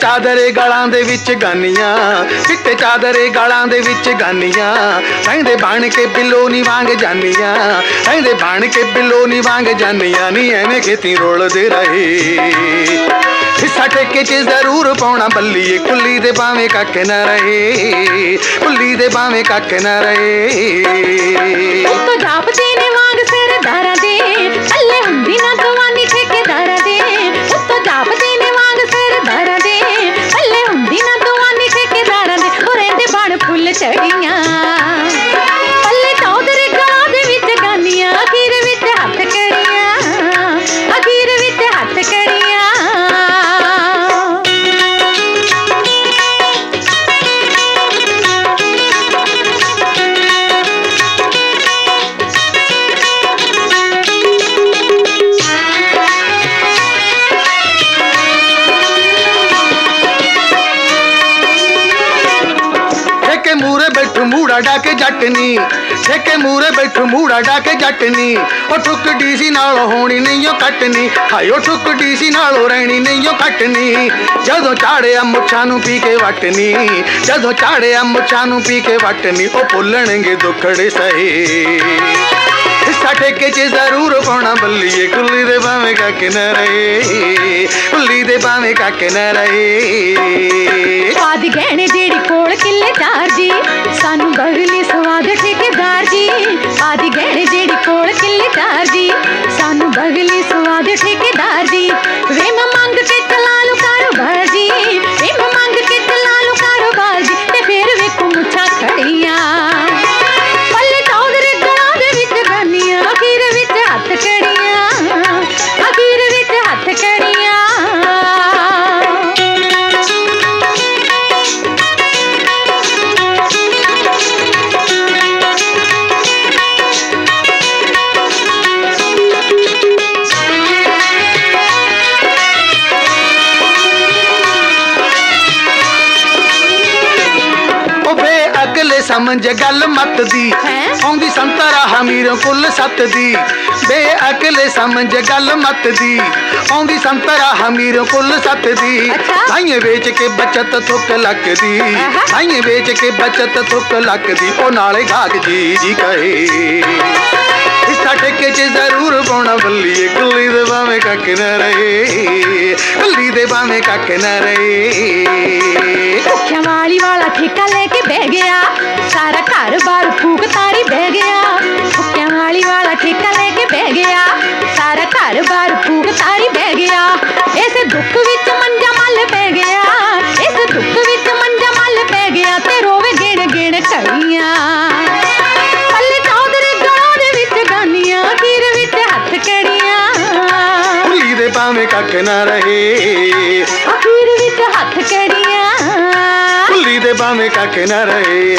ਚਾਦਰੇ ਗਾਲਾਂ ਦੇ ਵਿੱਚ ਗਾਨੀਆਂ, ਚਿੱਟੇ ਚਾਦਰੇ ਗਾਲਾਂ ਦੇ ਵਿੱਚ ਗਾਨੀਆਂ। ਕਹਿੰਦੇ ਬਣ ਕੇ ਬਿੱਲੋ ਨਹੀਂ ਵਾਂਗ ਜਾਨੀਆਂ ਕਹਿੰਦੇ ਬਣ ਕੇ ਬਿੱਲੋ ਨੀ ਵਾਂਗ ਜਾਨੀਆਂ ਨੀ ਐਵੇਂ ਖੇਤੀ ਰੋਲਦੇ ਰਹੇ। ਹਿੱਸਾ ਠੇਕੇ 'ਚ ਜ਼ਰੂਰ ਪਾਉਣਾ ਬੱਲੀਏ, ਕੁੱਲੀ ਦੇ ਬਾਵੇਂ ਕੱਕ ਨਾ ਰਹੇ, ਕੁੱਲੀ ਦੇ ਬਾਵੇਂ ਕੱਕ ਨਾ ਰਹੇ। ਤੋ ਜਾਪਦੇ ਨੇ ਬਣ ਪੱਲੇ ਚੌਧਰੀ ਗਲਾਂ ਦੇ ਵਿੱਚ ਗਾਨੀਆਂ ਅਖੀਰ ਵਿੱਚ ਹੱਥ ਕੜੀਆਂ। ਅਖੀਰ ਵਿੱਚ ਹੱਥ ਕੜੀਆਂ ਠੇਕੇ ਮੂਰੇ ਬੈਠੂ ਮੂੜਾ ਡਾਕੇ ਜੱਟਨੀ ਠੇਕੇ ਮੂਰੇ ਬੈਠੂ ਮੂੜਾ ਡਾਕੇ ਜੱਟਨੀ। ਉਹ ਠੁੱਕਦੀ ਸੀ ਨਾਲ ਹੋਣੀ ਨਹੀਂ, ਉਹ ਕੱਟਨੀ। ਹਾਏ, ਉਹ ਠੁੱਕਦੀ ਸੀ ਨਾਲ ਰਹਿਣੀ ਨਹੀਂ, ਉਹ ਕੱਟਨੀ। ਜਦੋਂ ਚਾੜਿਆ ਮੁੱਛਾਂ ਨੂੰ ਪੀ ਕੇ ਵਟਨੀ, ਜਦੋਂ ਚਾੜਿਆ ਮੁੱਛਾਂ ਨੂੰ ਪੀ ਕੇ ਵਟਨੀ, ਉਹ ਭੁੱਲਣਗੇ ਦੁੱਖੜੇ ਸਹੀ। ਠੇਕੇ 'ਚ ਜ਼ਰੂਰ ਪਾਉਣਾ। ਬੱਲੀਏ ਕੁੱਲੀ ਦੇ ਭਾਵੇਂ ਕੱਕ ਨਾ ਰਹੇ। ਕੁੱਲੀ ਦੇ ਭਾਵੇਂ ਕੱਕ ਨਾ ਰਹੇ। ਸਵਾਦ ਗਹਿਣੇ ਜਿਹੜੀ ਕੋਲ ਕਿੱਲੇ ਚਾਰ ਜੀ, ਸਾਨੂੰ ਬਗਲੀ ਸਵਾਦ ਠੇਕੇਦਾਰ ਜੀ। ਆਦੀ ਗਹਿਣੇ ਜਿਹੜੀ ਕੋਲ ਕਿੱਲੇ ਚਾਰ ਜੀ, ਸਾਨੂੰ ਬਗਲੀ ਸਵਾਦ ਠੇਕੇਦਾਰ ਜੀ। ਅਗਲੇ ਸਮਝ ਗੱਲ ਮਤ ਦੀ? ਆਉਂਦੀ ਸੰਤਰਾ ਹਮੀਰ ਕੁੱਲ ਸੱਤ ਦੀ। ਵੇ ਅਗਲੇ ਸਮਝ ਗੱਲ ਮਤ ਦੀ। ਆਉਂਦੀ ਸੰਤਰਾ ਹਮੀਰ ਕੁੱਲ ਸੱਤ ਦੀ। ਸਾਈਏ ਵੇਚ ਕੇ ਬਚਤ ਥੁੱਕ ਲੱਕਦੀ ਆਹਾ। ਸਾਈਏ ਵੇਚ ਕੇ ਬਚਤ ਥੁੱਕ ਲੱਕਦੀ ਉਹ ਨਾਲੇ ਗਾਗ ਜੀ ਜੀ ਕਹੇ। ਹਿੱਸਾ ਠੇਕੇ 'ਚ ਜ਼ਰੂਰ ਪਾਉਣਾ ਬੱਲੀਏ ਕੁੱਲੀ ਦੇ ਬਾਵੇਂ ਕੱਖ ਨਾ ਰਹੇ। ਕੁੱਲੀ ਦੇ ਬਾਵੇਂ ਕੱਖ ਨਾ ਰਹੇ। ਨਾ ਰਹੇ। ਅਖੀਰ ਵਿੱਚ ਹੱਥ ਕੜੀਆਂ ਕੁੱਲੀ ਦੇ ਬਾਵੇਂ ਕੱਖ ਨਾ ਰਹੇ।